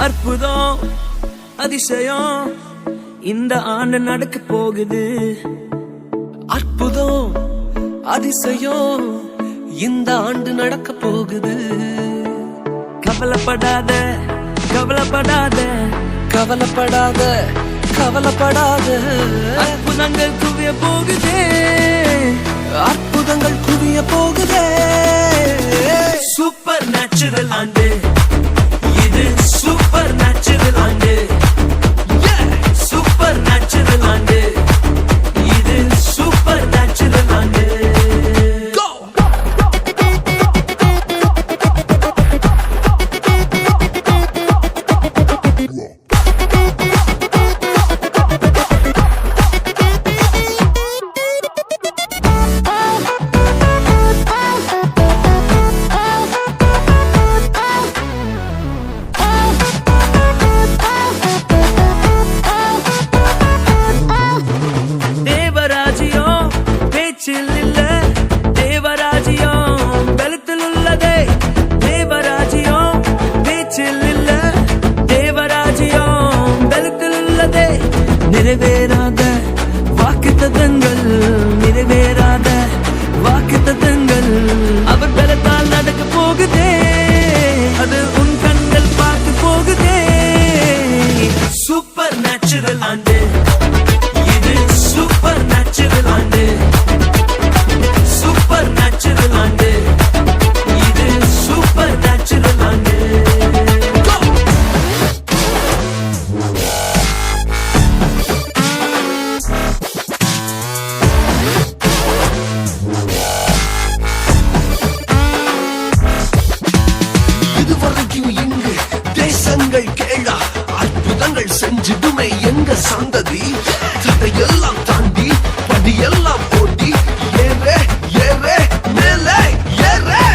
அற்புதம் அதிசயம். இந்த ஆண்டு நடக்க போகுது. அற்புதம் அதிசயம். இந்த ஆண்டு நடக்க போகுது. கவலைப்படாத கவலைப்படாத. கவலைப்படாத கவலைப்படாத. அற்புதங்கள் குவிய போகுதே. அற்புதங்கள் குவிய போகுதே. சூப்பர் நேச்சுரல் ஆண்டு. தடையெல்லாம் தாண்டி படியெல்லாம் போட்டி. ஏறே ஏறே மேலே ஏறே.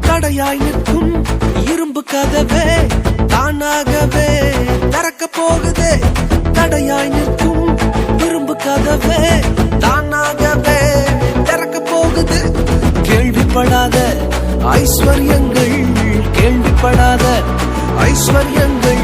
தடையாய் நிற்கும் இரும்பு கதவே தானாகவே திறக்க போகுதே. தடையாய் நிற்கும் இரும்பு கதவே தானாகவே திறக்க போகுது. கேள்விப்படாத ஐஸ்வர்யங்கள் கேள்விப்படாத ஐஸ்வர்யங்கள்.